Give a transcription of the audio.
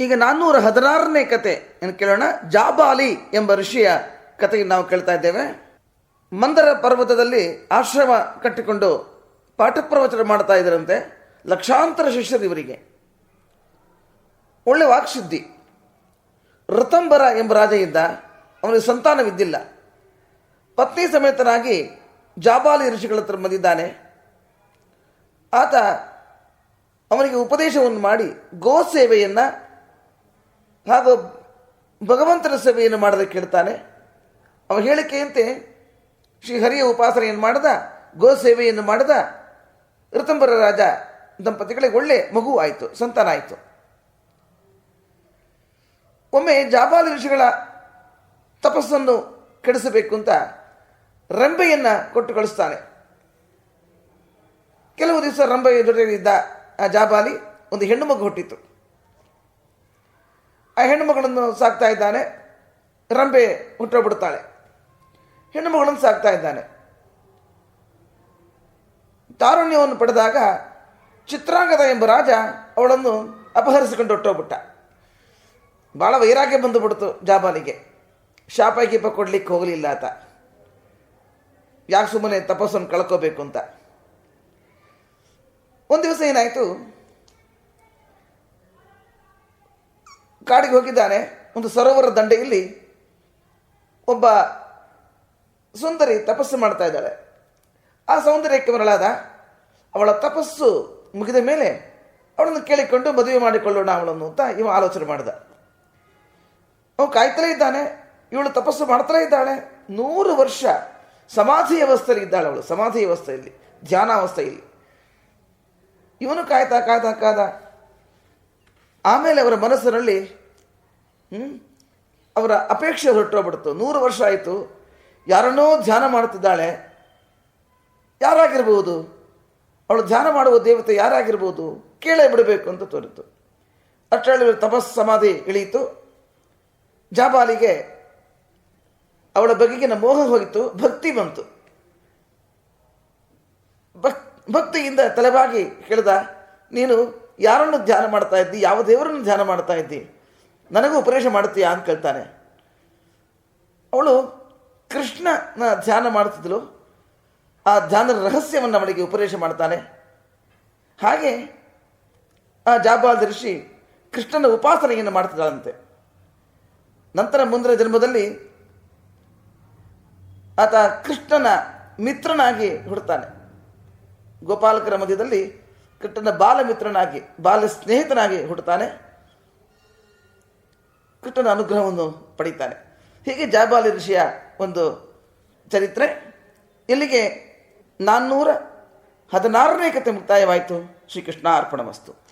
ಈಗ ನಾನ್ನೂರ ಹದಿನಾರನೇ ಕತೆ ಏನು ಕೇಳೋಣ? ಜಾಬಾಲಿ ಎಂಬ ಋಷಿಯ ಕಥೆಯನ್ನು ನಾವು ಕೇಳ್ತಾ ಇದ್ದೇವೆ. ಮಂದರ ಪರ್ವತದಲ್ಲಿ ಆಶ್ರಮ ಕಟ್ಟಿಕೊಂಡು ಪಾಠ ಪ್ರವಚನ ಮಾಡ್ತಾ ಇದ್ದರಂತೆ ಲಕ್ಷಾಂತರ ಶಿಷ್ಯರು ಇವರಿಗೆ. ಒಳ್ಳೆ ವಾಕ್ಸಿದ್ಧಿ ಋತಂಬರ ಎಂಬ ರಾಜ ಇದ್ದ. ಅವನಿಗೆ ಸಂತಾನವಿದ್ದಿಲ್ಲ. ಪತ್ನಿ ಸಮೇತನಾಗಿ ಜಾಬಾಲಿ ಋಷಿಗಳ ಹತ್ರ ಬಂದಿದ್ದಾನೆ. ಆತ ಅವನಿಗೆ ಉಪದೇಶವನ್ನು ಮಾಡಿ ಗೋ ಸೇವೆಯನ್ನು ಹಾಗೂ ಭಗವಂತನ ಸೇವೆಯನ್ನು ಮಾಡೋದಕ್ಕೆ ಕೇಳ್ತಾನೆ. ಅವ ಹೇಳಿಕೆಯಂತೆ ಶ್ರೀಹರಿಯ ಉಪಾಸನೆಯನ್ನು ಮಾಡಿದ, ಗೋ ಸೇವೆಯನ್ನು ಮಾಡಿದ ಋತಂಬರ ರಾಜ ದಂಪತಿಗಳಿಗೆ ಒಳ್ಳೆ ಮಗು ಆಯಿತು, ಸಂತಾನ ಆಯಿತು. ಒಮ್ಮೆ ಜಾಬಾಲ ಋಷಿಗಳ ತಪಸ್ಸನ್ನು ಕೆಡಿಸಬೇಕು ಅಂತ ರಂಬೆಯನ್ನು ಕೊಟ್ಟು ಕಳಿಸ್ತಾನೆ. ಕೆಲವು ದಿವಸ ರಂಬೆಯ ಜೊತೆಯಲ್ಲಿದ್ದ ಆ ಜಾಬಾಲಿ ಒಂದು ಹೆಣ್ಣು ಮಗು ಹುಟ್ಟಿತು. ಆ ಹೆಣ್ಣು ಮಗಳನ್ನು ಸಾಕ್ತಾ ಇದ್ದಾನೆ. ರಂಬೆ ಹುಟ್ಟೋಗ್ಬಿಡ್ತಾಳೆ ಹೆಣ್ಣು ಮಗಳನ್ನು ಸಾಕ್ತಾ ಇದ್ದಾನೆ. ತಾರುಣ್ಯವನ್ನು ಪಡೆದಾಗ ಚಿತ್ರಾಂಗದ ಎಂಬ ರಾಜ ಅವಳನ್ನು ಅಪಹರಿಸಿಕೊಂಡು ಹೊಟ್ಟೋಗ್ಬಿಟ್ಟ ಭಾಳ ವೈರಾಗ್ಯ ಬಂದುಬಿಡ್ತು ಜಾಬಾಲಿಗೆ. ಶಾಪ ಗೀಪ ಕೊಡ್ಲಿಕ್ಕೆ ಹೋಗಲಿಲ್ಲ ಆತ. ಯಾಕೆ ಸುಮ್ಮನೆ ತಪಸ್ಸನ್ನು ಕಳ್ಕೋಬೇಕು ಅಂತ. ಒಂದು ದಿವಸ ಏನಾಯಿತು? ಕಾಡಿಗೆ ಹೋಗಿದ್ದಾನೆ, ಒಂದು ಸರೋವರ ದಂಡೆಯಲ್ಲಿ ಒಬ್ಬ ಸುಂದರಿ ತಪಸ್ಸು ಮಾಡ್ತಾ ಇದ್ದಾಳೆ. ಆ ಸೌಂದರ್ಯಕ್ಕೆ ಮರಳಾದ ಅವಳ ತಪಸ್ಸು ಮುಗಿದ ಮೇಲೆ ಅವಳನ್ನು ಕೇಳಿಕೊಂಡು ಮದುವೆ ಮಾಡಿಕೊಳ್ಳೋಣ ಅವಳನ್ನು ಅಂತ ಇವ ಆಲೋಚನೆ ಮಾಡಿದ. ಅವನು ಕಾಯ್ತಲೇ ಇದ್ದಾನೆ, ಇವಳು ತಪಸ್ಸು ಮಾಡ್ತಲೇ ಇದ್ದಾಳೆ. ನೂರು ವರ್ಷ ಸಮಾಧಿ ಅವಸ್ಥೆಯಲ್ಲಿ ಇದ್ದಾಳೆ ಅವಳು, ಸಮಾಧಿ ವ್ಯವಸ್ಥೆಯಲ್ಲಿ ಧ್ಯಾನಾವಸ್ಥೆಯಲ್ಲಿ. ಇವನು ಕಾಯ್ತಾ ಕಾಯ್ತಾ ಕಾದ ಆಮೇಲೆ ಅವರ ಮನಸ್ಸಿನಲ್ಲಿ ಅವರ ಅಪೇಕ್ಷೆ ಹೊರಟೋಗ್ಬಿಡ್ತು. ನೂರು ವರ್ಷ ಆಯಿತು. ಯಾರನ್ನೋ ಧ್ಯಾನ ಮಾಡುತ್ತಿದ್ದಾಳೆ. ಯಾರಾಗಿರ್ಬೋದು? ಅವಳು ಧ್ಯಾನ ಮಾಡುವ ದೇವತೆ ಯಾರಾಗಿರ್ಬೋದು? ಕೇಳೇ ಬಿಡಬೇಕು ಅಂತ ತೋರಿತು. ಅಷ್ಟರಲ್ಲಿ ತಪಸ್ ಸಮಾಧಿ ಇಳಿಯಿತು. ಜಾಬಾಲಿಗೆ ಅವಳ ಬಗೆಗಿನ ಮೋಹ ಹೋಗಿತ್ತು ಭಕ್ತಿ ಬಂತು. ಭಕ್, ಭಕ್ತಿಯಿಂದ ತಲೆಬಾಗಿ ಕೇಳ್ದ, ನೀನು ಯಾರನ್ನು ಧ್ಯಾನ ಮಾಡ್ತಾ ಇದ್ದಿ? ಯಾವ ದೇವರನ್ನು ಧ್ಯಾನ ಮಾಡ್ತಾ ಇದ್ದಿ? ನನಗೂ ಉಪದೇಶ ಮಾಡ್ತೀಯಾ ಅಂತ ಕೇಳ್ತಾನೆ. ಅವಳು ಕೃಷ್ಣನ ಧ್ಯಾನ ಮಾಡ್ತಿದ್ಲು ಆ ಧ್ಯಾನದ ರಹಸ್ಯವನ್ನು ಅವಳಿಗೆ ಉಪದೇಶ ಮಾಡ್ತಾನೆ. ಹಾಗೆ ಆ ಜಾಬಾಲ್ ಋಷಿ ಕೃಷ್ಣನ ಉಪಾಸನೆಯನ್ನು ಮಾಡ್ತಿದ್ದಾಳಂತೆ. ನಂತರ ಮುಂದಿನ ಜನ್ಮದಲ್ಲಿ ಆತ ಕೃಷ್ಣನ ಮಿತ್ರನಾಗಿ ಹುಡ್ತಾನೆ. ಗೋಪಾಲಕರ ಮಧ್ಯದಲ್ಲಿ ಕೃಷ್ಣನ ಬಾಲಮಿತ್ರನಾಗಿ ಬಾಲ ಸ್ನೇಹಿತನಾಗಿ ಹುಟ್ಟುತ್ತಾನೆ. ಕೃಷ್ಣನ ಅನುಗ್ರಹವನ್ನು ಪಡೀತಾನೆ. ಹೀಗೆ ಜಾಬಾಲಿ ಋಷಿಯ ಒಂದು ಚರಿತ್ರೆ. ಇಲ್ಲಿಗೆ ನಾನ್ನೂರ ಹದಿನಾರನೇ ಕತೆ ಮುಕ್ತಾಯವಾಯಿತು. ಶ್ರೀಕೃಷ್ಣ ಅರ್ಪಣ ವಸ್ತು